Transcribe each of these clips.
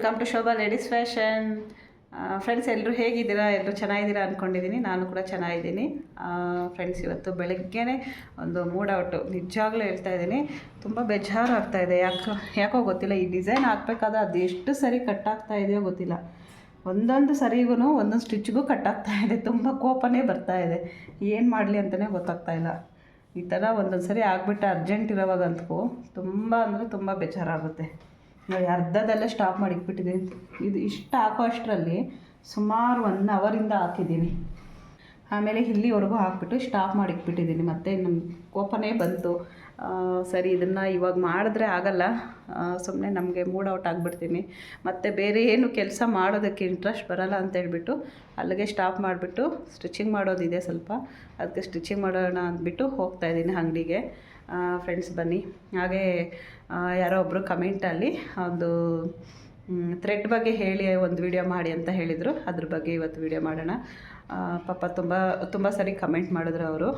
Welcome to Shobha ladies fashion. Friends ಎಲ್ಲರೂ ಹೇಗಿದ್ದೀರಾ? ಎಲ್ಲರೂ ಚೆನ್ನಾಗಿದ್ದೀರಾ ಅಂದ್ಕೊಂಡಿದ್ದೀನಿ ನಾನು ಕೂಡ ಚೆನ್ನಾಗಿದ್ದೀನಿ. ಫ್ರೆಂಡ್ಸ್ ಇವತ್ತು ಬೆಳಗ್ಗೆನೇ ಒಂದು ಮೂಡ್ ಔಟು ನಿಜವಾಗ್ಲೂ ಹೇಳ್ತಾ ಇದ್ದೀನಿ. ತುಂಬ ಬೇಜಾರು ಆಗ್ತಾ ಇದೆ. ಯಾಕೋ ಯಾಕೋ ಗೊತ್ತಿಲ್ಲ. ಈ ಡಿಸೈನ್ ಹಾಕ್ಬೇಕಾದ್ರೆ ಅದು ಎಷ್ಟು ಸರಿ ಕಟ್ ಆಗ್ತಾ ಇದೆಯೋ ಗೊತ್ತಿಲ್ಲ. ಒಂದೊಂದು ಸರಿಗೂ ಒಂದೊಂದು ಸ್ಟಿಚ್ಗೂ ಕಟ್ ಆಗ್ತಾ ಇದೆ. ತುಂಬ ಕೋಪನೇ ಬರ್ತಾ ಇದೆ. ಏನು ಮಾಡಲಿ ಅಂತಲೇ ಗೊತ್ತಾಗ್ತಾ ಇಲ್ಲ. ಈ ಥರ ಒಂದೊಂದು ಸರಿ ಆಗಿಬಿಟ್ಟು ಅರ್ಜೆಂಟ್ ಇರೋವಾಗಂತೂ ತುಂಬ ಅಂದರೆ ತುಂಬ ಬೇಜಾರಾಗುತ್ತೆ. ನೋಡಿ, ಅರ್ಧದಲ್ಲೇ ಸ್ಟಾಪ್ ಮಾಡಿ ಇಟ್ಬಿಟ್ಟಿದ್ದೀನಿ ಇದು ಇಷ್ಟು ಹಾಕೋ ಅಷ್ಟರಲ್ಲಿ ಸುಮಾರು ಒನ್ ಅವರಿಂದ ಹಾಕಿದ್ದೀನಿ. ಆಮೇಲೆ ಇಲ್ಲಿವರೆಗೂ ಹಾಕ್ಬಿಟ್ಟು ಸ್ಟಾಪ್ ಮಾಡಿಟ್ಬಿಟ್ಟಿದ್ದೀನಿ. ಮತ್ತು ನಮ್ಮ ಕೋಪನೇ ಬಂತು. ಸರಿ, ಇದನ್ನು ಇವಾಗ ಮಾಡಿದ್ರೆ ಆಗಲ್ಲ. ಸುಮ್ಮನೆ ನಮಗೆ ಮೂಡ್ ಔಟ್ ಆಗಿಬಿಡ್ತೀನಿ. ಮತ್ತು ಬೇರೆ ಏನು ಕೆಲಸ ಮಾಡೋದಕ್ಕೆ ಇಂಟ್ರೆಸ್ಟ್ ಬರಲ್ಲ ಅಂತ ಹೇಳಿಬಿಟ್ಟು ಅಲ್ಲಿಗೆ ಸ್ಟಾಪ್ ಮಾಡಿಬಿಟ್ಟು ಸ್ಟಿಚಿಂಗ್ ಮಾಡೋದಿದೆ ಸ್ವಲ್ಪ. ಅದಕ್ಕೆ ಸ್ಟಿಚಿಂಗ್ ಮಾಡೋಣ ಅಂದ್ಬಿಟ್ಟು ಹೋಗ್ತಾಯಿದ್ದೀನಿ ಅಂಗಡಿಗೆ. ಫ್ರೆಂಡ್ಸ್ ಬನ್ನಿ. ಹಾಗೆ ಯಾರೋ ಒಬ್ಬರು ಕಮೆಂಟಲ್ಲಿ ಒಂದು ಥ್ರೆಡ್ ಬಗ್ಗೆ ಹೇಳಿ, ಒಂದು ವಿಡಿಯೋ ಮಾಡಿ ಅಂತ ಹೇಳಿದರು. ಅದ್ರ ಬಗ್ಗೆ ಇವತ್ತು ವಿಡಿಯೋ ಮಾಡೋಣ. ಪಾಪ ತುಂಬ ತುಂಬ ಸರಿ ಕಮೆಂಟ್ ಮಾಡಿದ್ರು ಅವರು.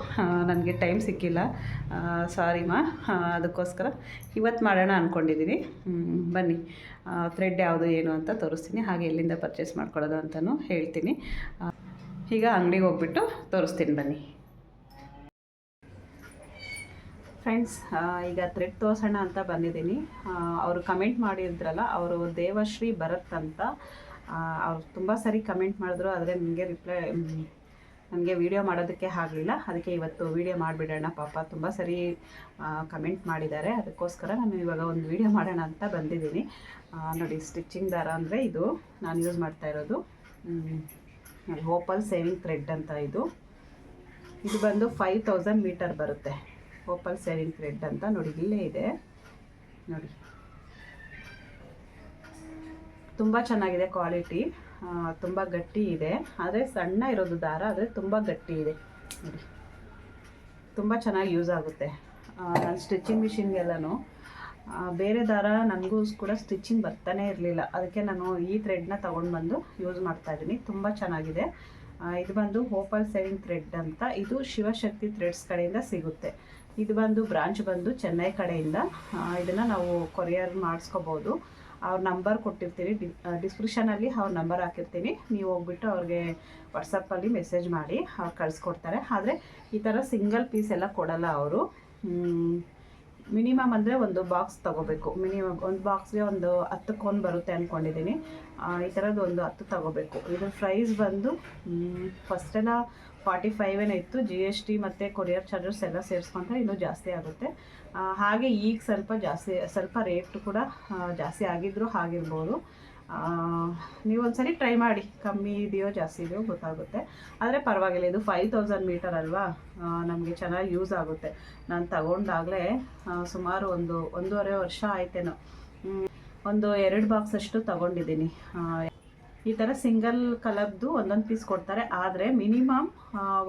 ನನಗೆ ಟೈಮ್ ಸಿಕ್ಕಿಲ್ಲ. ಸಾರಿ ಮಾ. ಅದಕ್ಕೋಸ್ಕರ ಇವತ್ತು ಮಾಡೋಣ ಅಂದ್ಕೊಂಡಿದ್ದೀನಿ ಬನ್ನಿ. ಥ್ರೆಡ್ ಯಾವುದು, ಏನು ಅಂತ ತೋರಿಸ್ತೀನಿ. ಹಾಗೆ ಎಲ್ಲಿಂದ ಪರ್ಚೇಸ್ ಮಾಡ್ಕೊಳ್ಳೋದು ಅಂತಲೂ ಹೇಳ್ತೀನಿ. ಈಗ ಅಂಗಡಿಗೆ ಹೋಗ್ಬಿಟ್ಟು ತೋರಿಸ್ತೀನಿ ಬನ್ನಿ. ಫ್ರೆಂಡ್ಸ್ ಈಗ ಥ್ರೆಡ್ ತೋರ್ಸೋಣ ಅಂತ ಬಂದಿದ್ದೀನಿ. ಅವರು ಕಮೆಂಟ್ ಮಾಡಿದ್ರಲ್ಲ, ಅವರು ದೇವಶ್ರೀ ಭರತ್ ಅಂತ. ಅವ್ರು ತುಂಬ ಸರಿ ಕಮೆಂಟ್ ಮಾಡಿದ್ರು, ಆದರೆ ನನಗೆ ರಿಪ್ಲೈ ನನಗೆ ವಿಡಿಯೋ ಮಾಡೋದಕ್ಕೆ ಆಗಲಿಲ್ಲ. ಅದಕ್ಕೆ ಇವತ್ತು ವಿಡಿಯೋ ಮಾಡಿಬಿಡೋಣ ಪಾಪ. ತುಂಬ ಸರಿ ಕಮೆಂಟ್ ಮಾಡಿದ್ದಾರೆ. ಅದಕ್ಕೋಸ್ಕರ ನಾನು ಇವಾಗ ಒಂದು ವಿಡಿಯೋ ಮಾಡೋಣ ಅಂತ ಬಂದಿದ್ದೀನಿ. ನೋಡಿ ಸ್ಟಿಚಿಂಗ್ ದಾರ ಅಂದರೆ ಇದು. ನಾನು ಯೂಸ್ ಮಾಡ್ತಾ ಇರೋದು. ಹೋಪಲ್ ಸೇವಿಂಗ್ ಥ್ರೆಡ್ ಅಂತ ಇದು. ಇದು ಬಂದು ಫೈವ್ ತೌಸಂಡ್ ಮೀಟರ್ ಬರುತ್ತೆ. ಓಪಲ್ ಸೇವಿಂಗ್ ಥ್ರೆಡ್ ಅಂತ ನೋಡಿ, ಇಲ್ಲೇ ಇದೆ. ನೋಡಿ. ತುಂಬ ಚೆನ್ನಾಗಿದೆ ಕ್ವಾಲಿಟಿ ತುಂಬ ಗಟ್ಟಿ ಇದೆ. ಆದರೆ ಸಣ್ಣ ಇರೋದು ದಾರ, ಆದರೆ ತುಂಬ ಗಟ್ಟಿ ಇದೆ. ನೋಡಿ. ತುಂಬ ಚೆನ್ನಾಗಿ ಯೂಸ್ ಆಗುತ್ತೆ. ನನ್ನ ಸ್ಟಿಚಿಂಗ್ ಮಿಷಿನ್ಗೆಲ್ಲನೂ ಬೇರೆ ದಾರ ನನಗೂ ಕೂಡ ಸ್ಟಿಚಿಂಗ್ ಬರ್ತಾನೆ ಇರಲಿಲ್ಲ. ಅದಕ್ಕೆ ನಾನು ಈ ಥ್ರೆಡ್ನ ತೊಗೊಂಡು ಬಂದು ಯೂಸ್ ಮಾಡ್ತಾ ಇದ್ದೀನಿ. ತುಂಬ ಚೆನ್ನಾಗಿದೆ. ಇದು ಬಂದು ಹೋಪಲ್ ಸೇವಿಂಗ್ ಥ್ರೆಡ್ ಅಂತ. ಇದು ಶಿವಶಕ್ತಿ ಥ್ರೆಡ್ಸ್ ಕಡೆಯಿಂದ ಸಿಗುತ್ತೆ. ಇದು ಬಂದು ಬ್ರಾಂಚ್ ಬಂದು ಚೆನ್ನೈ ಕಡೆಯಿಂದ ಇದನ್ನು ನಾವು ಕೊರಿಯರ್ ಮಾಡಿಸ್ಕೋಬೋದು. ಅವ್ರ ನಂಬರ್ ಕೊಟ್ಟಿರ್ತೀನಿ ಡಿ ಡಿಸ್ಕ್ರಿಪ್ಷನಲ್ಲಿ ಅವ್ರ ನಂಬರ್ ಹಾಕಿರ್ತೀನಿ. ನೀವು ಹೋಗ್ಬಿಟ್ಟು ಅವ್ರಿಗೆ ವಾಟ್ಸಪ್ಪಲ್ಲಿ ಮೆಸೇಜ್ ಮಾಡಿ, ಅವ್ರು ಕಳಿಸ್ಕೊಡ್ತಾರೆ. ಆದರೆ ಈ ಥರ ಸಿಂಗಲ್ ಪೀಸ್ ಎಲ್ಲ ಕೊಡಲ್ಲ ಅವರು. ಮಿನಿಮಮ್ ಅಂದರೆ ಒಂದು ಬಾಕ್ಸ್ ತೊಗೋಬೇಕು. ಮಿನಿಮಮ್ ಒಂದು ಬಾಕ್ಸ್ಗೆ ಒಂದು ಹತ್ತು ಕೋನ್ ಬರುತ್ತೆ ಅಂದ್ಕೊಂಡಿದ್ದೀನಿ ಈ ಥರದ್ದು ಒಂದು ಹತ್ತು ತೊಗೋಬೇಕು. ಇದ್ರ ಪ್ರೈಸ್ ಬಂದು ಫಸ್ಟೆಲ್ಲ ಫಾರ್ಟಿ ಫೈವ್ ಏನೇ ಇತ್ತು ಜಿ ಎಸ್ ಟಿ ಮತ್ತು ಕೊರಿಯರ್ ಚಾರ್ಜಸ್ ಎಲ್ಲ ಸೇರಿಸ್ಕೊಂಡ್ರೆ ಇನ್ನೂ ಜಾಸ್ತಿ ಆಗುತ್ತೆ. ಹಾಗೆ ಈಗ ಸ್ವಲ್ಪ ಜಾಸ್ತಿ, ಸ್ವಲ್ಪ ರೇಟ್ ಕೂಡ ಜಾಸ್ತಿ ಆಗಿದ್ದರೂ ಆಗಿರ್ಬೋದು. ನೀವೊಂದು ನೀವು ಒಂದ್ಸರಿ ಟ್ರೈ ಮಾಡಿ, ಕಮ್ಮಿ ಇದೆಯೋ ಜಾಸ್ತಿ ಇದೆಯೋ ಗೊತ್ತಾಗುತ್ತೆ. ಆದರೆ ಪರವಾಗಿಲ್ಲ, ಇದು ಫೈವ್ ತೌಸಂಡ್ ಮೀಟರ್ ಅಲ್ವಾ? ನಮಗೆ ಚೆನ್ನಾಗಿ ಯೂಸ್ ಆಗುತ್ತೆ. ನಾನು ತಗೊಂಡಾಗಲೇ ಸುಮಾರು ಒಂದು, ಒಂದೂವರೆ ವರ್ಷ ಆಯ್ತೇನೋ. ಒಂದು ಎರಡು ಬಾಕ್ಸ್ ಅಷ್ಟು ತಗೊಂಡಿದ್ದೀನಿ. ಈ ಥರ ಸಿಂಗಲ್ ಕಲರ್ದು ಒಂದೊಂದು ಪೀಸ್ ಕೊಡ್ತಾರೆ. ಆದರೆ ಮಿನಿಮಮ್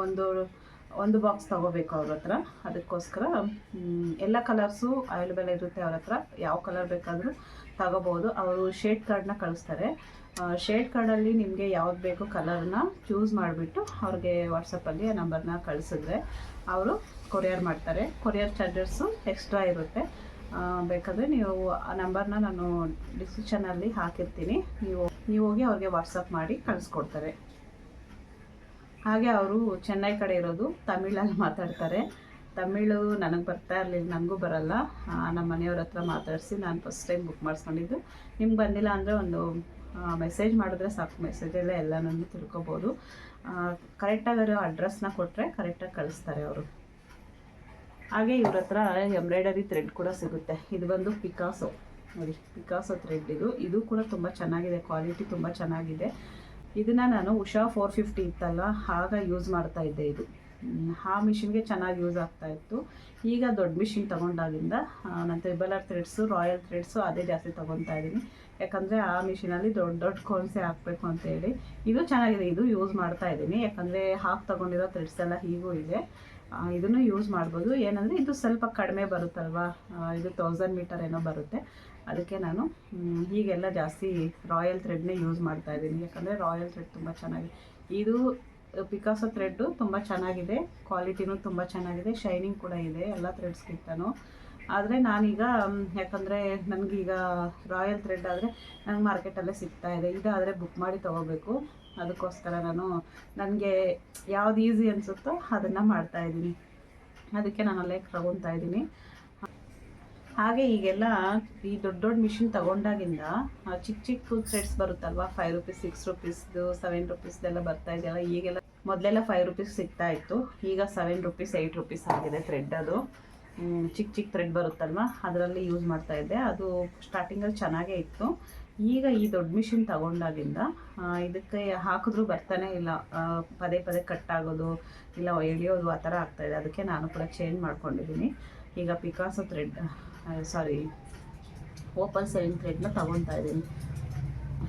ಒಂದು ಒಂದು ಬಾಕ್ಸ್ ತಗೋಬೇಕು ಅವ್ರ ಹತ್ರ. ಅದಕ್ಕೋಸ್ಕರ ಎಲ್ಲ ಕಲರ್ಸು ಅವೈಲೇಬಲ್ ಇರುತ್ತೆ ಅವ್ರ ಹತ್ರ. ಯಾವ ಕಲರ್ ಬೇಕಾದರೂ ತಗೋಬೋದು. ಅವರು ಶೇಡ್ ಕಾರ್ಡ್ನ ಕಳಿಸ್ತಾರೆ. ಶೇಡ್ ಕಾರ್ಡಲ್ಲಿ ನಿಮಗೆ ಯಾವ್ದು ಬೇಕು ಕಲರ್ನ ಚೂಸ್ ಮಾಡಿಬಿಟ್ಟು ಅವ್ರಿಗೆ ವಾಟ್ಸಪ್ಪಲ್ಲಿ ನಂಬರ್ನ ಕಳಿಸಿದ್ರೆ ಅವರು ಕೊರಿಯರ್ ಮಾಡ್ತಾರೆ. ಕೊರಿಯರ್ ಚಾರ್ಜಸ್ಸು ಎಕ್ಸ್ಟ್ರಾ ಇರುತ್ತೆ. ಬೇಕಾದರೆ ನೀವು ಆ ನಂಬರ್ನ ನಾನು ಡಿಸ್ಕ್ರಿಪ್ಷನಲ್ಲಿ ಹಾಕಿರ್ತೀನಿ. ನೀವು ನೀವು ಹೋಗಿ ಅವ್ರಿಗೆ ವಾಟ್ಸಪ್ ಮಾಡಿ ಕಳಿಸ್ಕೊಡ್ತಾರೆ. ಹಾಗೆ ಅವರು ಚೆನ್ನೈ ಕಡೆ ಇರೋದು ತಮಿಳಲ್ಲಿ ಮಾತಾಡ್ತಾರೆ. ತಮಿಳು ನನಗೆ ಬರ್ತಾ ಇರಲಿಲ್ಲ ನನಗೂ ಬರಲ್ಲ. ನಮ್ಮ ಮನೆಯವ್ರ ಹತ್ರ ಮಾತಾಡಿಸಿ ನಾನು ಫಸ್ಟ್ ಟೈಮ್ ಬುಕ್ ಮಾಡಿಸ್ಕೊಂಡಿದ್ದು. ನಿಮ್ಗೆ ಬಂದಿಲ್ಲ ಅಂದರೆ ಒಂದು ಮೆಸೇಜ್ ಮಾಡಿದ್ರೆ ಸಾಕು. ಮೆಸೇಜಲ್ಲೇ ಎಲ್ಲನೂ ತಿಳ್ಕೊಬೋದು. ಕರೆಕ್ಟಾಗಿ ಅಡ್ರೆಸ್ನ ಕೊಟ್ಟರೆ ಕರೆಕ್ಟಾಗಿ ಕಳಿಸ್ತಾರೆ ಅವರು. ಹಾಗೆ ಇವ್ರ ಹತ್ರ ಎಂಬ್ರಾಯ್ಡರಿ ಥ್ರೆಡ್ ಕೂಡ ಸಿಗುತ್ತೆ. ಇದು ಬಂದು ಪಿಕಾಸೋ ನೋಡಿ ಪಿಕಾಸೋ ಥ್ರೆಡ್ ಇದು. ಇದು ಕೂಡ ತುಂಬ ಚೆನ್ನಾಗಿದೆ. ಕ್ವಾಲಿಟಿ ತುಂಬ ಚೆನ್ನಾಗಿದೆ. ಇದನ್ನು ನಾನು ಉಷಾ ಫೋರ್ ಫಿಫ್ಟಿ ಇತ್ತಲ್ಲ, ಆಗ ಯೂಸ್ ಮಾಡ್ತಾ ಇದ್ದೆ ಇದು. ಆ ಮಿಷಿನ್ಗೆ ಚೆನ್ನಾಗಿ ಯೂಸ್ ಆಗ್ತಾ ಇತ್ತು. ಈಗ ದೊಡ್ಡ ಮಿಷಿನ್ ತೊಗೊಂಡಾಗಿಂದ ನಾನು ತ್ರಿಬಲರ್ ಥ್ರೆಡ್ಸು ರಾಯಲ್ ಥ್ರೆಡ್ಸು ಅದೇ ಜಾಸ್ತಿ ತೊಗೊತಾ ಇದ್ದೀನಿ ಯಾಕಂದರೆ ಆ ಮಿಷಿನಲ್ಲಿ ದೊಡ್ಡ ದೊಡ್ಡ ಕೋನ್ಸೆ ಹಾಕಬೇಕು ಅಂತೇಳಿ ಇದು ಚೆನ್ನಾಗಿದೆ. ಇದು ಯೂಸ್ ಮಾಡ್ತಾ ಇದ್ದೀನಿ ಯಾಕಂದರೆ ಹಾಕಿ ತೊಗೊಂಡಿರೋ ಥ್ರೆಡ್ಸ್ ಎಲ್ಲ ಹೀಗೂ ಇದೆ. ಇದನ್ನು ಯೂಸ್ ಮಾಡ್ಬೋದು. ಏನಂದರೆ ಇದು ಸ್ವಲ್ಪ ಕಡಿಮೆ ಬರುತ್ತಲ್ವಾ? ಇದು ತೌಸಂಡ್ ಮೀಟರ್ ಏನೋ ಬರುತ್ತೆ. ಅದಕ್ಕೆ ನಾನು ಹೀಗೆಲ್ಲ ಜಾಸ್ತಿ ರಾಯಲ್ ಥ್ರೆಡ್ನೇ ಯೂಸ್ ಮಾಡ್ತಾ ಇದ್ದೀನಿ. ಯಾಕಂದರೆ ರಾಯಲ್ ಥ್ರೆಡ್ ತುಂಬ ಚೆನ್ನಾಗಿದೆ ಇದು ಪಿಕಾಸೋ ಥ್ರೆಡ್ಡು ತುಂಬ ಚೆನ್ನಾಗಿದೆ. ಕ್ವಾಲಿಟಿನೂ ತುಂಬ ಚೆನ್ನಾಗಿದೆ. ಶೈನಿಂಗ್ ಕೂಡ ಇದೆ ಎಲ್ಲ ಥ್ರೆಡ್ಸ್ಗಿಂತನೂ ಆದರೆ ನಾನೀಗ ಯಾಕಂದರೆ ನನಗೀಗ ರಾಯಲ್ ಥ್ರೆಡ್ ಆದರೆ ನಂಗೆ ಮಾರ್ಕೆಟಲ್ಲೇ ಸಿಗ್ತಾ ಇದೆ. ಇದಾದರೆ ಬುಕ್ ಮಾಡಿ ತೊಗೋಬೇಕು. ಅದಕ್ಕೋಸ್ಕರ ನಾನು ನನಗೆ ಯಾವ್ದು ಈಸಿ ಅನಿಸುತ್ತೋ ಅದನ್ನು ಮಾಡ್ತಾಯಿದ್ದೀನಿ ಅದಕ್ಕೆ ನಾನು ಅಲ್ಲೇ ತಗೊತಾ ಇದ್ದೀನಿ. ಹಾಗೆ ಈಗೆಲ್ಲ ಈ ದೊಡ್ಡ ದೊಡ್ಡ ಮಿಷಿನ್ ತಗೊಂಡಾಗಿಂದ ಚಿಕ್ಕ ಚಿಕ್ಕ ಸೆಟ್ಸ್ ಬರುತ್ತಲ್ವಾ? ಫೈವ್ ರುಪೀಸ್ ಸಿಕ್ಸ್ ರುಪೀಸ್ದು ಸೆವೆನ್ ರುಪೀಸ್ದೆಲ್ಲ ಬರ್ತಾ ಇದೆಯಲ್ಲ, ಈಗೆಲ್ಲ ಮೊದಲೆಲ್ಲ ಫೈವ್ ರುಪೀಸ್ ಸಿಗ್ತಾ ಇತ್ತು. ಈಗ ಸೆವೆನ್ ರುಪೀಸ್ ಏಯ್ಟ್ ರುಪೀಸ್ ಆಗಿದೆ ಥ್ರೆಡ್ ಅದು. ಚಿಕ್ಕ ಚಿಕ್ಕ ಥ್ರೆಡ್ ಬರುತ್ತಲ್ವಾ? ಅದರಲ್ಲಿ ಯೂಸ್ ಮಾಡ್ತಾ ಇದ್ದೆ. ಅದು ಸ್ಟಾರ್ಟಿಂಗಲ್ಲಿ ಚೆನ್ನಾಗೇ ಇತ್ತು. ಈಗ ಈ ದೊಡ್ಡ ಮಿಷಿನ್ ತಗೊಂಡಾಗಿಂದ ಇದಕ್ಕೆ ಹಾಕಿದ್ರೂ ಬರ್ತಾನೆ ಇಲ್ಲ. ಪದೇ ಪದೇ ಕಟ್ ಆಗೋದು, ಇಲ್ಲ ಎಳೆಯೋದು ಆ ಥರ ಆಗ್ತಾಯಿದೆ ಅದಕ್ಕೆ ನಾನು ಕೂಡ ಚೇಂಜ್ ಮಾಡ್ಕೊಂಡಿದ್ದೀನಿ. ಈಗ Picasso thread sorry open sign ಥ್ರೆಡ್ನ ತಗೊತಾ ಇದ್ದೀನಿ.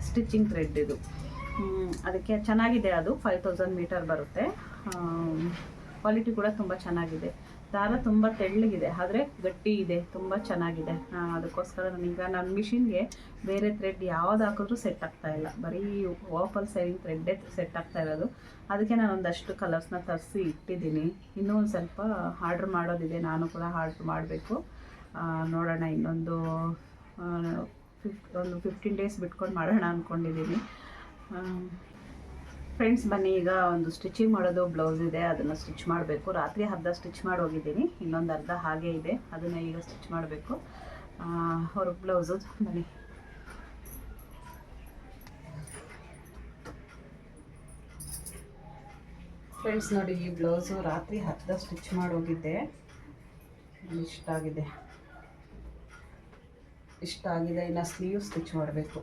ಸ್ಟಿಚಿಂಗ್ ಥ್ರೆಡ್ ಇದು. ಅದಕ್ಕೆ ಚೆನ್ನಾಗಿದೆ ಅದು. ಫೈವ್ ತೌಸಂಡ್ ಮೀಟರ್ ಬರುತ್ತೆ. ಕ್ವಾಲಿಟಿ ಕೂಡ ತುಂಬ ಚೆನ್ನಾಗಿದೆ. ದಾರ ತುಂಬ ತೆಳ್ಳಗಿದೆ, ಆದರೆ ಗಟ್ಟಿ ಇದೆ, ತುಂಬ ಚೆನ್ನಾಗಿದೆ. ಅದಕ್ಕೋಸ್ಕರ ನನಗೆ ನನ್ನ ಮಿಷಿನ್ಗೆ ಬೇರೆ ಥ್ರೆಡ್ ಯಾವ್ದು ಹಾಕಿದ್ರೂ ಸೆಟ್ ಆಗ್ತಾ ಇಲ್ಲ. ಬರೀ ಓಪಲ್ ಸೈಡಿಂಗ್ ಥ್ರೆಡ್ಡೇ ಸೆಟ್ ಆಗ್ತಾ ಇರೋದು. ಅದಕ್ಕೆ ನಾನು ಒಂದಷ್ಟು ಕಲರ್ಸ್ನ ತರಿಸಿ ಇಟ್ಟಿದ್ದೀನಿ. ಇನ್ನೂ ಒಂದು ಸ್ವಲ್ಪ ಆರ್ಡ್ರ್ ಮಾಡೋದಿದೆ, ನಾನು ಕೂಡ ಆರ್ಡ್ರ್ ಮಾಡಬೇಕು. ನೋಡೋಣ, ಇನ್ನೊಂದು ಫಿಫ್, ಒಂದು ಫಿಫ್ಟೀನ್ ಡೇಸ್ ಬಿಟ್ಕೊಂಡು ಮಾಡೋಣ ಅಂದ್ಕೊಂಡಿದ್ದೀನಿ ಫ್ರೆಂಡ್ಸ್ ಬನ್ನಿ, ಈಗ ಒಂದು ಸ್ಟಿಚಿಂಗ್ ಮಾಡೋದು ಬ್ಲೌಸ್ ಇದೆ, ಅದನ್ನು ಸ್ಟಿಚ್ ಮಾಡಬೇಕು. ರಾತ್ರಿ ಅರ್ಧ ಸ್ಟಿಚ್ ಮಾಡಿ ಹೋಗಿದ್ದೀನಿ ಇನ್ನೊಂದು ಅರ್ಧ ಹಾಗೆ ಇದೆ. ಅದನ್ನು ಈಗ ಸ್ಟಿಚ್ ಮಾಡಬೇಕು. ಅವ್ರ ಬ್ಲೌಸು ಬನ್ನಿ. ಫ್ರೆಂಡ್ಸ್ ನೋಡಿ, ಈ ಬ್ಲೌಸು ರಾತ್ರಿ ಅರ್ಧ ಸ್ಟಿಚ್ ಮಾಡಿ ಹೋಗಿದ್ದೆ ಇಷ್ಟ ಆಗಿದೆ ಇಷ್ಟ ಆಗಿದೆ ಇನ್ನು ಸ್ಲೀವ್ ಸ್ಟಿಚ್ ಮಾಡಬೇಕು.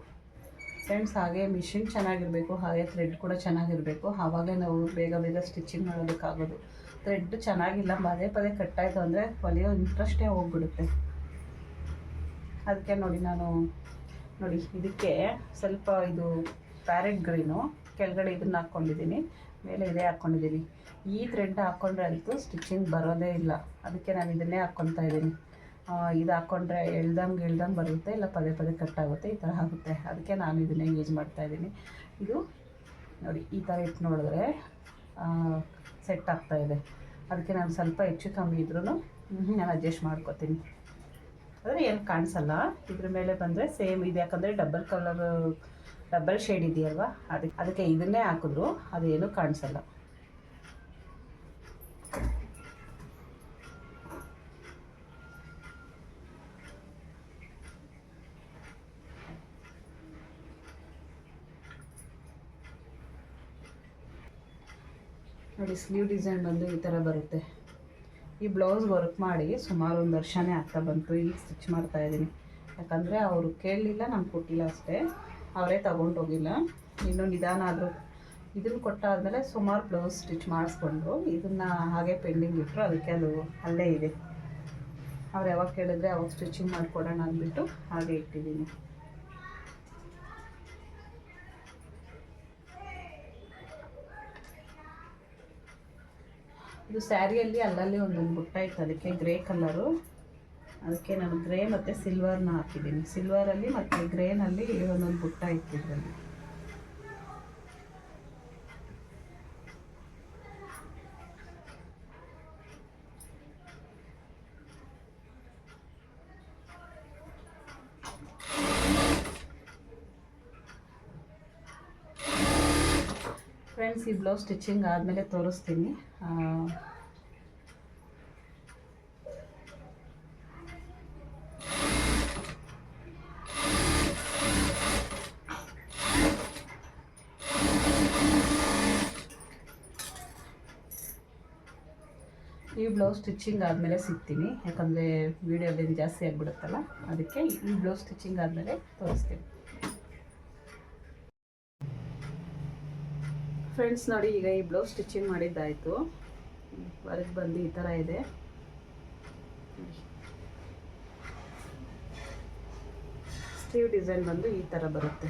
ಫ್ರೆಂಡ್ಸ್, ಹಾಗೆ ಮಿಷಿನ್ ಚೆನ್ನಾಗಿರಬೇಕು, ಹಾಗೆ ಥ್ರೆಡ್ ಕೂಡ ಚೆನ್ನಾಗಿರಬೇಕು. ಆವಾಗಲೇ ನಾವು ಬೇಗ ಬೇಗ ಸ್ಟಿಚಿಂಗ್ ಮಾಡೋದಕ್ಕಾಗೋದು. ಥ್ರೆಡ್ ಚೆನ್ನಾಗಿಲ್ಲ, ಪದೇ ಪದೇ ಕಟ್ಟಾಯಿತು ಅಂದರೆ ಹೊಲಿಯೋ ಇಂಟ್ರೆಸ್ಟೇ ಹೋಗ್ಬಿಡುತ್ತೆ. ಅದಕ್ಕೆ ನೋಡಿ ನಾನು, ನೋಡಿ ಇದಕ್ಕೆ ಸ್ವಲ್ಪ ಇದು ಪ್ಯಾರೆಟ್ ಗ್ರೀನು ಕೆಳಗಡೆ ಇದನ್ನು ಹಾಕ್ಕೊಂಡಿದ್ದೀನಿ, ಮೇಲೆ ಇದೇ ಹಾಕ್ಕೊಂಡಿದ್ದೀನಿ. ಈ ಥ್ರೆಡ್ ಹಾಕ್ಕೊಂಡ್ರೆ ಅಂತೂ ಸ್ಟಿಚಿಂಗ್ ಬರೋದೇ ಇಲ್ಲ. ಅದಕ್ಕೆ ನಾನು ಇದನ್ನೇ ಹಾಕ್ಕೊತಾ ಇದ್ದೀನಿ. ಇದು ಹಾಕ್ಕೊಂಡ್ರೆ ಎಳ್ದಂಗೆ ಎಳ್ದಂಗೆ ಬರುತ್ತೆ, ಇಲ್ಲ ಪದೇ ಪದೇ ಕಟ್ಟಾಗುತ್ತೆ, ಈ ಥರ ಆಗುತ್ತೆ. ಅದಕ್ಕೆ ನಾನು ಇದನ್ನೇ ಯೂಸ್ ಮಾಡ್ತಾ ಇದ್ದೀನಿ. ಇದು ನೋಡಿ, ಈ ಥರ ಇಟ್ಟು ನೋಡಿದ್ರೆ ಸೆಟ್ ಆಗ್ತಾ ಇದೆ. ಅದಕ್ಕೆ ನಾನು ಸ್ವಲ್ಪ ಹೆಚ್ಚು ಕಮ್ಮಿ ಇದ್ರೂ ನಾನು ಅಡ್ಜಸ್ಟ್ ಮಾಡ್ಕೊತೀನಿ. ಆದರೆ ಏನು ಕಾಣಿಸಲ್ಲ, ಇದ್ರ ಮೇಲೆ ಬಂದರೆ ಸೇಮ್ ಇದು. ಯಾಕಂದರೆ ಡಬಲ್ ಕಲರ್ ಡಬಲ್ ಶೇಡ್ ಇದೆಯಲ್ವ? ಅದಕ್ಕೆ ಅದಕ್ಕೆ ಇದನ್ನೇ ಹಾಕಿದ್ರು, ಅದೇನು ಕಾಣಿಸಲ್ಲ. ನೋಡಿ ಸ್ಲೀವ್ ಡಿಸೈನ್ ಬಂದು ಈ ಥರ ಬರುತ್ತೆ. ಈ ಬ್ಲೌಸ್ ವರ್ಕ್ ಮಾಡಿ ಸುಮಾರು ಒಂದು ವರ್ಷನೇ ಆಗ್ತಾ ಬಂತು. ಈಗ ಸ್ಟಿಚ್ ಮಾಡ್ತಾ ಇದ್ದೀನಿ. ಯಾಕಂದರೆ ಅವರು ಕೇಳಲಿಲ್ಲ ನಾನು ಕೊಟ್ಟಿಲ್ಲ ಅಷ್ಟೇ. ಅವರೇ ತಗೊಂಡೋಗಿಲ್ಲ ಇನ್ನೂ ನಿಧಾನ ಆದರೂ ಇದನ್ನು ಕೊಟ್ಟಾದಮೇಲೆ ಸುಮಾರು ಬ್ಲೌಸ್ ಸ್ಟಿಚ್ ಮಾಡಿಸ್ಕೊಂಡ್ರು ಇದನ್ನು ಹಾಗೆ ಪೆಂಡಿಂಗ್ ಇಟ್ಟರು ಅದಕ್ಕೆ ಅದು ಅಲ್ಲೇ ಇದೆ. ಅವ್ರು ಯಾವಾಗ ಕೇಳಿದ್ರೆ ಅವಾಗ ಸ್ಟಿಚಿಂಗ್ ಮಾಡಿಕೊಡೋಣ ಅಂದ್ಬಿಟ್ಟು ಹಾಗೆ ಇಟ್ಟಿದ್ದೀನಿ. ಇದು ಸ್ಯಾರಿಯಲ್ಲಿ ಅಲ್ಲಲ್ಲಿ ಒಂದೊಂದು ಬುಟ್ಟ ಇತ್ತು. ಅದಕ್ಕೆ ಗ್ರೇ ಕಲರು. ಅದಕ್ಕೆ ನಾನು ಗ್ರೇ ಮತ್ತು ಸಿಲ್ವರ್ನ ಹಾಕಿದ್ದೀನಿ. ಸಿಲ್ವರಲ್ಲಿ ಮತ್ತು ಗ್ರೇನಲ್ಲಿ ಒಂದೊಂದು ಬುಟ್ಟ ಇತ್ತು ಇದರಲ್ಲಿ. ಫ್ರೆಂಡ್ಸ್ ಈ ಬ್ಲೌಸ್ ಸ್ಟಿಚಿಂಗ್ ಆದಮೇಲೆ ತೋರಿಸ್ತೀನಿ. ಈ ಬ್ಲೌಸ್ ಸ್ಟಿಚಿಂಗ್ ಆದಮೇಲೆ ಸಿಗ್ತೀನಿ. ಯಾಕಂದರೆ ವೀಡಿಯೋದಲ್ಲಿ ಜಾಸ್ತಿ ಆಗಿಬಿಡುತ್ತಲ್ಲ, ಅದಕ್ಕೆ ಈ ಬ್ಲೌಸ್ ಸ್ಟಿಚಿಂಗ್ ಆದಮೇಲೆ ತೋರಿಸ್ತೀನಿ. ಫ್ರೆಂಡ್ಸ್ ನೋಡಿ ಈಗ ಈ ಬ್ಲೌಸ್ ಸ್ಟಿಚಿಂಗ್ ಮಾಡಿದ್ದಾಯಿತು. ಹೊರಗೆ ಬಂದು ಈ ಥರ ಇದೆ. ಸ್ಲೀವ್ ಡಿಸೈನ್ ಬಂದು ಈ ಥರ ಬರುತ್ತೆ.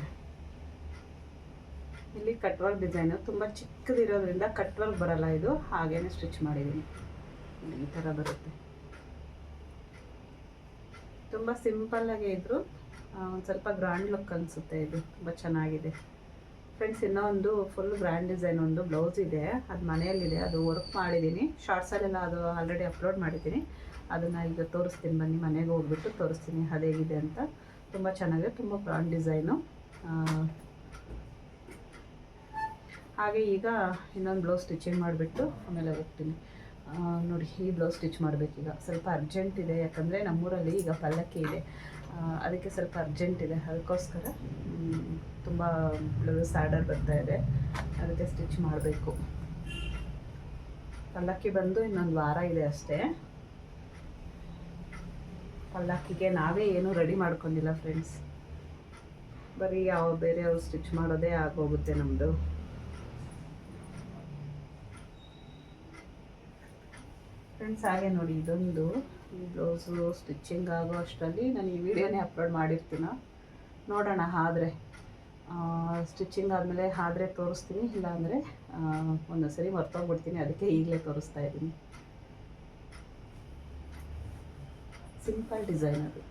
ಇಲ್ಲಿ ಕಟ್ವರ್ಕ್ ಡಿಸೈನು ತುಂಬ ಚಿಕ್ಕದಿರೋದ್ರಿಂದ ಕಟ್ವರ್ಕ್ ಬರಲ್ಲ ಇದು. ಹಾಗೇನೆ ಸ್ಟಿಚ್ ಮಾಡಿದ್ದೀನಿ. ಈ ಥರ ಬರುತ್ತೆ. ತುಂಬ ಸಿಂಪಲ್ಲಾಗೆ ಇದ್ದರೂ ಒಂದು ಸ್ವಲ್ಪ ಗ್ರ್ಯಾಂಡ್ ಲುಕ್ ಅನಿಸುತ್ತೆ ಇದು. ತುಂಬ ಚೆನ್ನಾಗಿದೆ. ಫ್ರೆಂಡ್ಸ್ ಇನ್ನೊಂದು ಫುಲ್ ಗ್ರ್ಯಾಂಡ್ ಡಿಸೈನ್ ಒಂದು ಬ್ಲೌಸ್ ಇದೆ. ಅದು ಮನೆಯಲ್ಲಿದೆ. ಅದು ವರ್ಕ್ ಮಾಡಿದ್ದೀನಿ ಶಾರ್ಟ್ಸಲ್ಲೆಲ್ಲ ಅದು ಆಲ್ರೆಡಿ ಅಪ್ಲೋಡ್ ಮಾಡಿದ್ದೀನಿ ಅದನ್ನು ಈಗ ತೋರಿಸ್ತೀನಿ ಬನ್ನಿ. ಮನೆಗೆ ಹೋಗ್ಬಿಟ್ಟು ತೋರಿಸ್ತೀನಿ ಅದೇಗಿದೆ ಅಂತ. ತುಂಬ ಚೆನ್ನಾಗಿದೆ. ತುಂಬ ಗ್ರ್ಯಾಂಡ್ ಡಿಸೈನು ಹಾಗೆ ಈಗ ಇನ್ನೊಂದು ಬ್ಲೌಸ್ ಸ್ಟಿಚಿಂಗ್ ಮಾಡಿಬಿಟ್ಟು ಆಮೇಲೆ ಹೋಗ್ತೀನಿ. ನೋಡಿ, ಈ ಬ್ಲೌಸ್ ಸ್ಟಿಚ್ ಮಾಡಬೇಕೀಗ ಸ್ವಲ್ಪ ಅರ್ಜೆಂಟ್ ಇದೆ, ಯಾಕಂದರೆ ನಮ್ಮೂರಲ್ಲಿ ಈಗ ಪಲ್ಲಕ್ಕಿ ಇದೆ. ಅದಕ್ಕೆ ಸ್ವಲ್ಪ ಅರ್ಜೆಂಟ್ ಇದೆ. ಅದಕ್ಕೋಸ್ಕರ ತುಂಬ ಬ್ಲೌಸ್ ಆರ್ಡರ್ ಬರ್ತಾ ಇದೆ. ಅದಕ್ಕೆ ಸ್ಟಿಚ್ ಮಾಡಬೇಕು. ಪಲ್ಲಕ್ಕಿ ಬಂದು ಇನ್ನೊಂದು ವಾರ ಇದೆ ಅಷ್ಟೇ. ಪಲ್ಲಕ್ಕಿಗೆ ನಾವೇ ಏನೂ ರೆಡಿ ಮಾಡ್ಕೊಂಡಿಲ್ಲ ಫ್ರೆಂಡ್ಸ್ ಬರೀ ಯಾವ ಬೇರೆಯವ್ರು ಸ್ಟಿಚ್ ಮಾಡೋದೇ ಆಗೋಗುತ್ತೆ ನಮ್ಮದು ಫ್ರೆಂಡ್ಸ್ ಹಾಗೆ ನೋಡಿ, ಇದೊಂದು ಈ ಬ್ಲೌಸು ಸ್ಟಿಚ್ಚಿಂಗ್ ಆಗೋ ಅಷ್ಟರಲ್ಲಿ ನಾನು ಈ ವಿಡಿಯೋನೇ ಅಪ್ಲೋಡ್ ಮಾಡಿರ್ತೀನ. ನೋಡೋಣ ಆದರೆ. ಸ್ಟಿಚ್ಚಿಂಗ್ ಆದಮೇಲೆ ಆದರೆ ತೋರಿಸ್ತೀನಿ, ಇಲ್ಲಾಂದರೆ ಒಂದೊಂದು ಸರಿ ಮರ್ತೋಗ್ಬಿಡ್ತೀನಿ, ಅದಕ್ಕೆ ಈಗಲೇ ತೋರಿಸ್ತಾ ಇದ್ದೀನಿ. ಸಿಂಪಲ್ ಡಿಸೈನ್ ಅದು.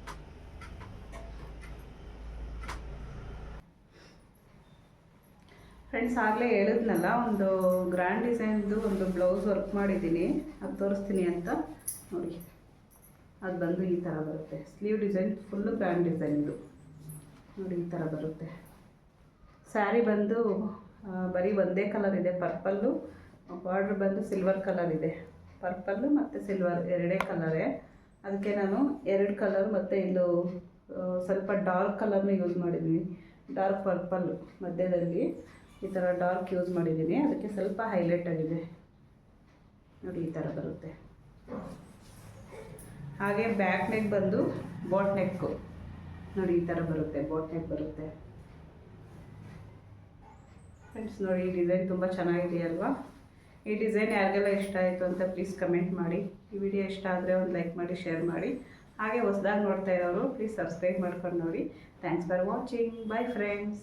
ಫ್ರೆಂಡ್ಸ್ ಆಗಲೇ ಹೇಳಿದ್ನಲ್ಲ, ಒಂದು ಗ್ರ್ಯಾಂಡ್ ಡಿಸೈನ್ದು ಒಂದು ಬ್ಲೌಸ್ ವರ್ಕ್ ಮಾಡಿದ್ದೀನಿ. ಅದು ತೋರಿಸ್ತೀನಿ ಅಂತ. ನೋಡಿ. ಅದು ಬಂದು ಈ ಥರ ಬರುತ್ತೆ. ಸ್ಲೀವ್ ಡಿಸೈನ್ ಫುಲ್ಲು ಗ್ರ್ಯಾಂಡ್ ಡಿಸೈನ್ದು ನೋಡಿ, ಈ ಥರ ಬರುತ್ತೆ. ಸ್ಯಾರಿ ಬಂದು ಬರೀ ಒಂದೇ ಕಲರ್ ಇದೆ ಪರ್ಪಲ್ಲು ಬಾರ್ಡ್ರ್ ಬಂದು ಸಿಲ್ವರ್ ಕಲರ್ ಇದೆ. ಪರ್ಪಲ್ಲು ಮತ್ತು ಸಿಲ್ವರ್ ಎರಡೇ ಕಲರೇ ಅದಕ್ಕೆ ನಾನು ಎರಡು ಕಲರ್ ಮತ್ತು ಇದು ಸ್ವಲ್ಪ ಡಾರ್ಕ್ ಕಲರ್ನ ಯೂಸ್ ಮಾಡಿದ್ದೀನಿ. ಡಾರ್ಕ್ ಪರ್ಪಲ್ ಮಧ್ಯದಲ್ಲಿ. ಈ ಥರ ಡಾರ್ಕ್ ಯೂಸ್ ಮಾಡಿದ್ದೀನಿ. ಅದಕ್ಕೆ ಸ್ವಲ್ಪ ಹೈಲೈಟ್ ಆಗಿದೆ. ನೋಡಿ ಈ ಥರ ಬರುತ್ತೆ. ಹಾಗೆ ಬ್ಯಾಕ್ ನೆಕ್ ಬಂದು ಬಾಟ್ ನೆಕ್ಕು ನೋಡಿ ಈ ಥರ ಬರುತ್ತೆ ಬಾಟ್ ನೆಕ್ ಬರುತ್ತೆ. ಫ್ರೆಂಡ್ಸ್ ನೋಡಿ ಈ ಡಿಸೈನ್ ತುಂಬ ಚೆನ್ನಾಗಿದೆಯಲ್ವಾ ಈ ಡಿಸೈನ್ ಯಾರಿಗೆಲ್ಲ ಇಷ್ಟ ಆಯಿತು ಅಂತ ಪ್ಲೀಸ್ ಕಮೆಂಟ್ ಮಾಡಿ. ಈ ವಿಡಿಯೋ ಇಷ್ಟ ಆದರೆ ಒಂದು ಲೈಕ್ ಮಾಡಿ ಶೇರ್ ಮಾಡಿ. ಹಾಗೆ ಹೊಸದಾಗಿ ನೋಡ್ತಾ ಇರೋರು ಪ್ಲೀಸ್ ಸಬ್ಸ್ಕ್ರೈಬ್ ಮಾಡ್ಕೊಂಡು ನೋಡಿ. Thanks for watching bye friends